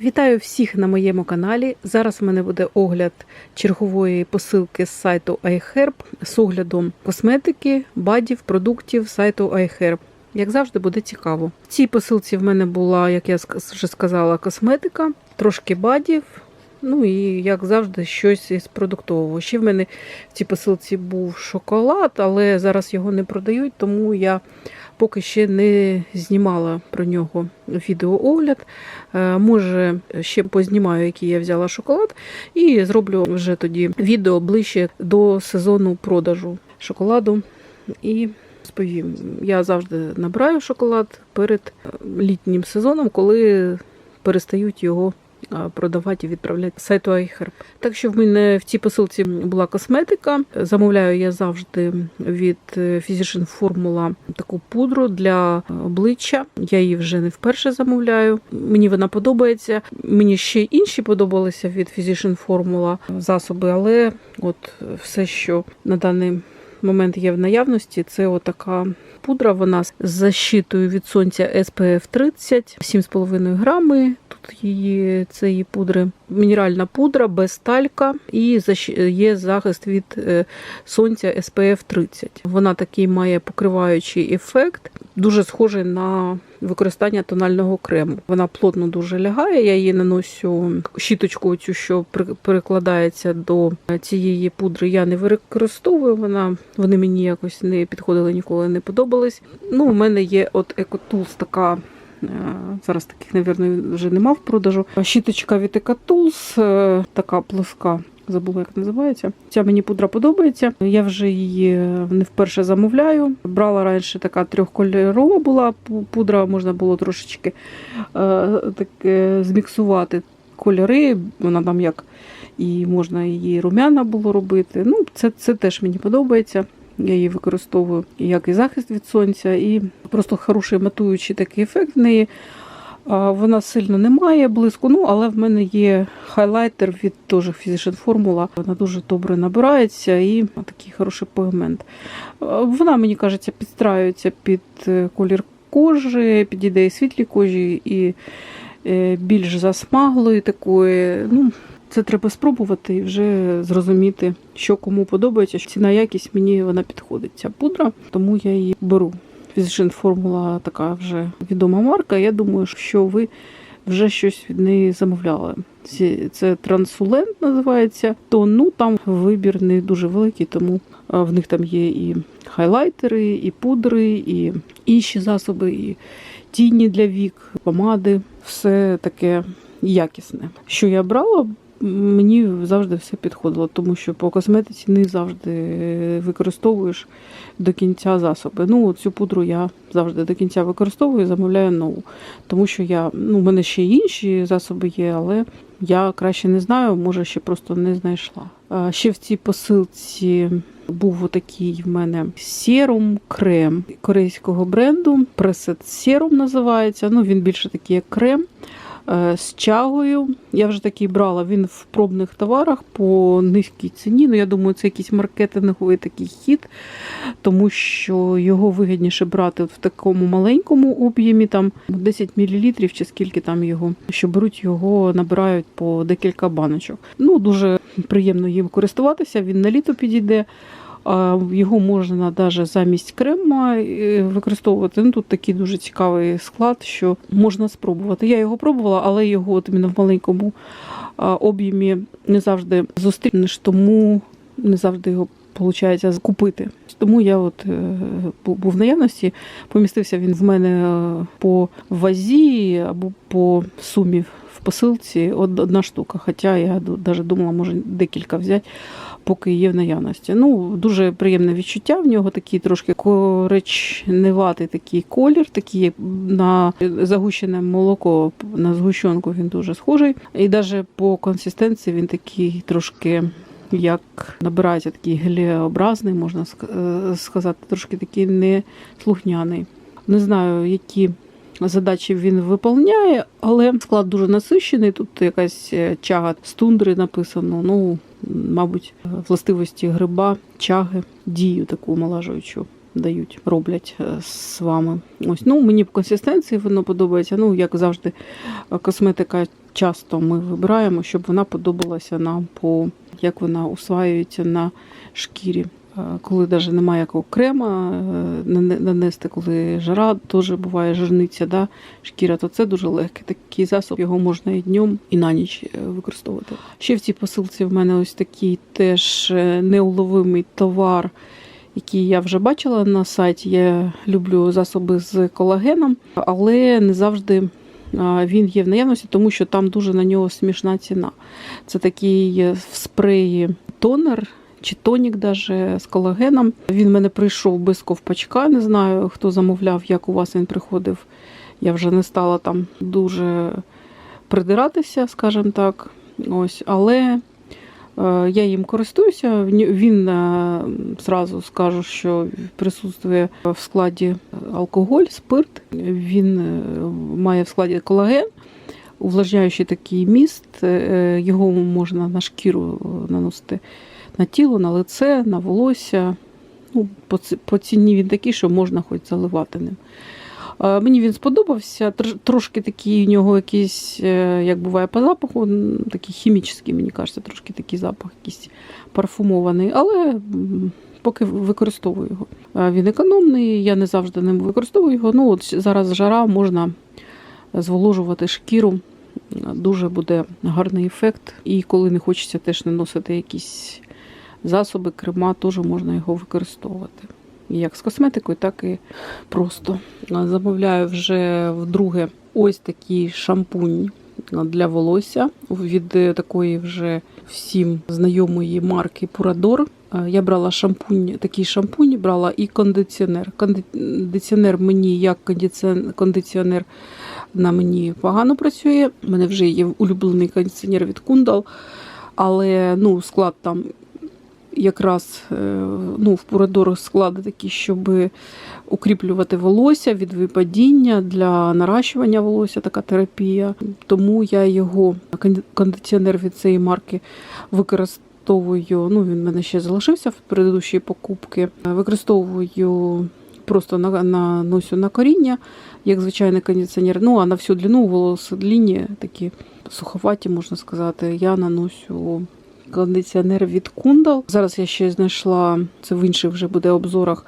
Вітаю всіх на моєму каналі. Зараз в мене буде огляд чергової посилки з сайту iHerb з оглядом косметики, бадів, продуктів сайту iHerb. Як завжди, буде цікаво. В цій посилці в мене була, як я вже сказала, косметика, трошки бадів. Ну і як завжди, щось із продуктового. Ще в мене в цій посилці був шоколад, але зараз його не продають, тому я поки ще не знімала про нього відеоогляд. Е, Може, ще познімаю, який я взяла шоколад, і зроблю вже тоді відео ближче до сезону продажу шоколаду. І розповім, я завжди набираю шоколад перед е, літнім сезоном, коли перестають його продавати і відправляти сайту iHerb. Так що в мене в цій посилці була косметика. Замовляю я завжди від е, Physician Formula таку пудру для обличчя. Я її вже не вперше замовляю. Мені вона подобається. Мені ще інші подобалися від Physician Formula засоби, але от все, що на даний момент є в наявності, це отака пудра. Вона з защитою від сонця SPF 30, 7,5 грами. Тут її цієї пудри. Мінеральна пудра без талька і є захист від е, сонця SPF 30. Вона такий має покриваючий ефект, дуже схожий на використання тонального крему. Вона плотно дуже лягає. Я її наношу щіточку, цю, що перекладається до цієї пудри. Я не використовую. Вона вони мені якось не підходили, ніколи не подобались. Ну, у мене є от Екотулс така. Е, Зараз таких, мабуть, вже нема в продажу. Щіточка від Екотулс, е, така плоска. Забула, як називається. Ця мені пудра подобається. Я вже її не вперше замовляю. Брала раніше така трьохкольорова була пудра, можна було трошечки е, так, е, зміксувати кольори. Вона там як і можна її румяна було робити. Ну, це, це теж мені подобається. Я її використовую як і захист від сонця, і просто хороший матуючий такий ефект в неї. Вона сильно не має блиску, ну але в мене є хайлайтер від теж Physician Formula. Вона дуже добре набирається і такий хороший пігмент. Вона, мені кажеться, підстраюється під е, колір кожи, підійде і світлій кожі, і е, більш засмаглої такої. Ну, це треба спробувати і вже зрозуміти, що кому подобається. Ціна якість мені вона підходить. Ця пудра, тому я її беру. Physician Formula така вже відома марка. Я думаю, що ви вже щось від неї замовляли. Це трансулент називається. То ну там вибір не дуже великий, тому в них там є і хайлайтери, і пудри, і інші засоби, і тіні для вік, помади. Все таке якісне. Що я брала, мені завжди все підходило, тому що по косметиці не завжди е, використовуєш до кінця засоби. Ну, цю пудру я завжди до кінця використовую, замовляю нову. Тому що я, ну, в мене ще інші засоби є, але я краще не знаю, може ще просто не знайшла. Ще в цій посилці був отакий в мене серум крем корейського бренду. Пресет серум називається. Ну, він більше такий як крем з чагою. Я вже такий брала. Він в пробних товарах по низькій ціні. Ну, я думаю, це якийсь маркетинговий такий хід, тому що його вигідніше брати в такому маленькому об'ємі, там 10 мл чи скільки там його, що беруть його, набирають по декілька баночок. Ну, дуже приємно їм користуватися, він на літо підійде. Його можна навіть замість крема е, використовувати. Ну, тут такий дуже цікавий склад, що можна спробувати. Я його пробувала, але його от в маленькому об'ємі не завжди зустрінеш, тому не завжди його виходить купити. Тому я от е, був в наявності, помістився він в мене е, по вазі або по сумі в посилці одна штука. Хоча я навіть думала, може декілька взяти, поки є в наявності. Ну, дуже приємне відчуття. В нього такий трошки коричневатий такий колір, такий на загущене молоко, на згущенку він дуже схожий. І навіть по консистенції він такий трошки. Як набирається такий гелеобразний, можна е, сказати, трошки такий неслухняний. Не знаю, які задачі він виповняє, але склад дуже насичений. Тут якась е, чага з тундри написано. Ну, мабуть, властивості гриба, чаги, дію таку омолажуючу дають, роблять е, з вами. Ось, ну, мені по консистенції воно подобається. Ну, як завжди, косметика часто ми вибираємо, щоб вона подобалася нам по як вона усваюється на шкірі. Е, Коли навіть немає якого крема е, нанести, коли жара теж буває жирниця, да, шкіра, то це дуже легкий такий засоб. Його можна і днем, і на ніч е, використовувати. Ще в цій посилці в мене ось такий теж неуловимий товар, який я вже бачила на сайті. Я люблю засоби з колагеном, але не завжди. Він є в наявності, тому що там дуже на нього смішна ціна. Це такий в спреї тонер чи тонік даже з колагеном. Він мене прийшов без ковпачка. Не знаю, хто замовляв, як у вас він приходив. Я вже не стала там дуже придиратися, скажімо так. Ось, але е, я їм користуюся. Він е, зразу скажу, що присутствує в складі алкоголь, спирт. Він е, має в складі колаген, увлажняючий такий міст. Його можна на шкіру наносити на тіло, на лице, на волосся. Ну, по, ціні він такий, що можна хоч заливати ним. Е, Мені він сподобався. Трошки такий у нього якийсь, е, як буває по запаху, такий хімічний, мені кажеться, трошки такий запах, якийсь парфумований, але поки використовую його. Е, Він економний, я не завжди ним використовую його. Ну, от зараз жара можна зволожувати шкіру. Дуже буде гарний ефект. І коли не хочеться теж наносити якісь засоби, крема, теж можна його використовувати. Як з косметикою, так і просто. Замовляю вже вдруге ось такий шампунь для волосся від е, такої вже всім знайомої марки. Е, Я брала шампунь, такий шампунь, брала і кондиціонер. Кондиціонер мені як кондиціонер, на мені погано працює. У мене вже є улюблений кондиціонер від Kundal, але ну, склад там якраз е, ну, в Purador склади такі, щоб укріплювати волосся від випадіння для наращування волосся, така терапія. Тому я його кон- кондиціонер від цієї марки використовую. Ну, він в мене ще залишився в предыдущій покупки. Використовую просто на, наносю на коріння, як звичайний кондиціонер. Ну, а на всю длину волоси длінні, такі суховаті, можна сказати, я наносю кондиціонер від Kundal. Зараз я ще знайшла, це в інших вже буде обзорах,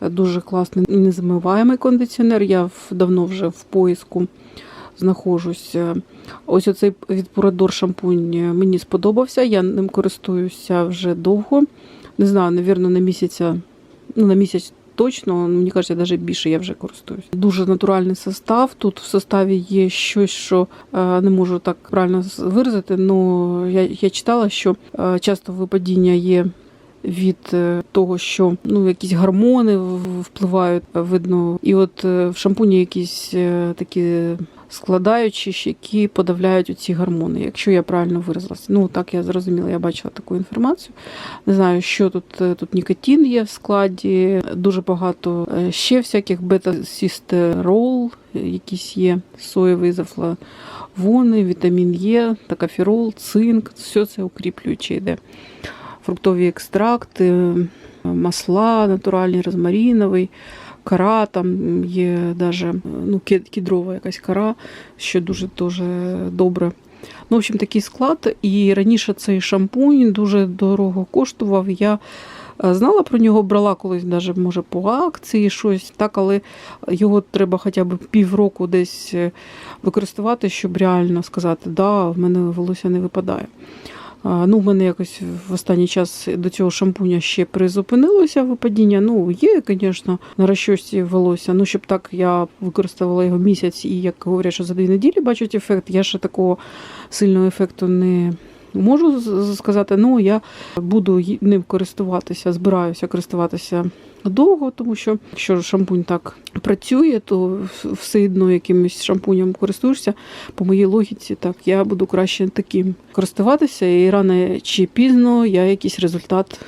дуже класний незамиваємий кондиціонер. Я давно вже в поиску знаходжусь. Ось оцей від Purador шампунь мені сподобався. Я ним користуюся вже довго. Не знаю, навірно, на місяця, ну на місяць точно, мені кажеться, навіть більше я вже користуюсь. Дуже натуральний состав. Тут в составі є щось, що е, не можу так правильно виразити. але я, я читала, що е, часто випадіння є. Від е, того, що ну якісь гормони впливають, е, видно, і от е, в шампуні якісь такі складаючі, які подавляють оці гормони, якщо я правильно виразилася. Ну так я зрозуміла, я бачила таку інформацію. Не знаю, що тут тут нікотин є в складі, дуже багато ще всяких бета-сістерол, якісь є соєвий зафлавони, вітамін Е, такаферол, цинк, все це укріплююче йде. Фруктові екстракти, масла натуральні, розмаріновий, кара, там є даже ну, кедрова якась кара, що дуже дуже добре. Ну, в общем, такий склад. І раніше цей шампунь дуже дорого коштував. Я е, знала про нього, брала колись, навіть, може, по акції щось, так, але його треба хоча б півроку десь е, використовувати, щоб реально сказати, да, в мене волосся не випадає. Ну, в мене якось в останній час до цього шампуня ще призупинилося випадіння. Ну, є, звісно, на розчості волосся. Ну, щоб так я використовувала його місяць і, як говорять, що за дві неділі бачать ефект, я ще такого сильного ефекту не можу сказати. Ну, я буду ним користуватися, збираюся користуватися довго, тому що якщо шампунь так працює, то все одно якимось шампунем користуєшся. По моїй логіці, так я буду краще таким користуватися, і рано чи пізно я якийсь результат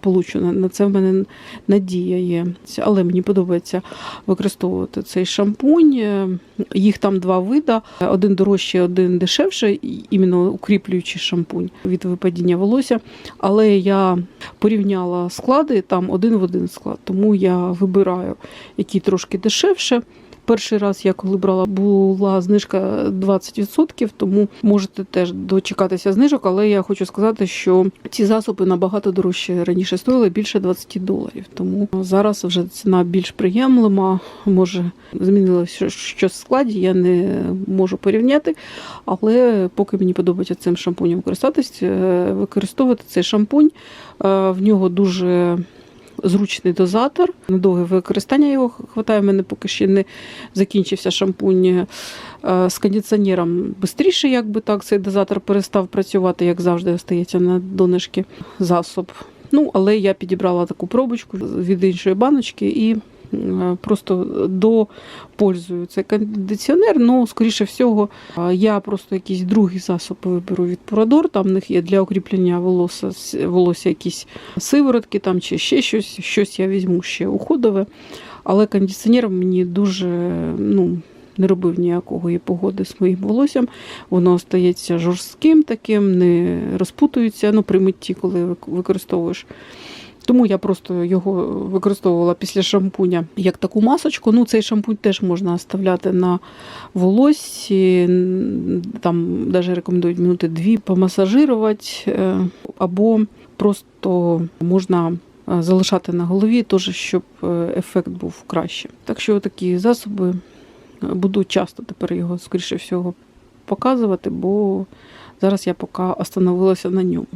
получу. На, на це в мене надія є. Але мені подобається використовувати цей шампунь. Е, Їх там два вида: один дорожчий, один дешевший, іменно укріплюючий шампунь від випадіння волосся. Але я порівняла склади там один в один склад, тому я вибираю, який трошки дешевше. Перший раз я коли брала, була знижка 20%, тому можете теж дочекатися знижок, але я хочу сказати, що ці засоби набагато дорожче раніше стоїли більше 20 доларів. Тому зараз вже ціна більш приємлива. Може змінилося щось в складі, я не можу порівняти. Але поки мені подобається цим шампунем користатись, е, використовувати цей шампунь. Е, В нього дуже зручний дозатор. На довге використання його хватає. У мене поки ще не закінчився шампунь е, з кондиціонером. Бистріше, якби так, цей дозатор перестав працювати, як завжди, остається на донышки засоб. Ну, але я підібрала таку пробочку від іншої баночки і е, просто допользую цей кондиціонер. Ну, скоріше всього, е, я просто якийсь другий засоб виберу від Purador. Там в них є для укріплення волосся, волосся якісь сиворотки там чи ще щось. Щось я візьму ще уходове. Але кондиціонер мені дуже ну, не робив ніякого і погоди з моїм волоссям. Воно остається жорстким таким, не розпутується ну, при митті, коли вик- використовуєш. Тому я просто його використовувала після шампуня як таку масочку. Ну, цей шампунь теж можна оставляти на волоссі. Там навіть рекомендують минути дві помасажирувати, е, або просто можна е, залишати на голові, теж, щоб е, ефект був краще. Так що такі засоби буду часто тепер його, скоріше всього, показувати, бо зараз я поки остановилася на ньому.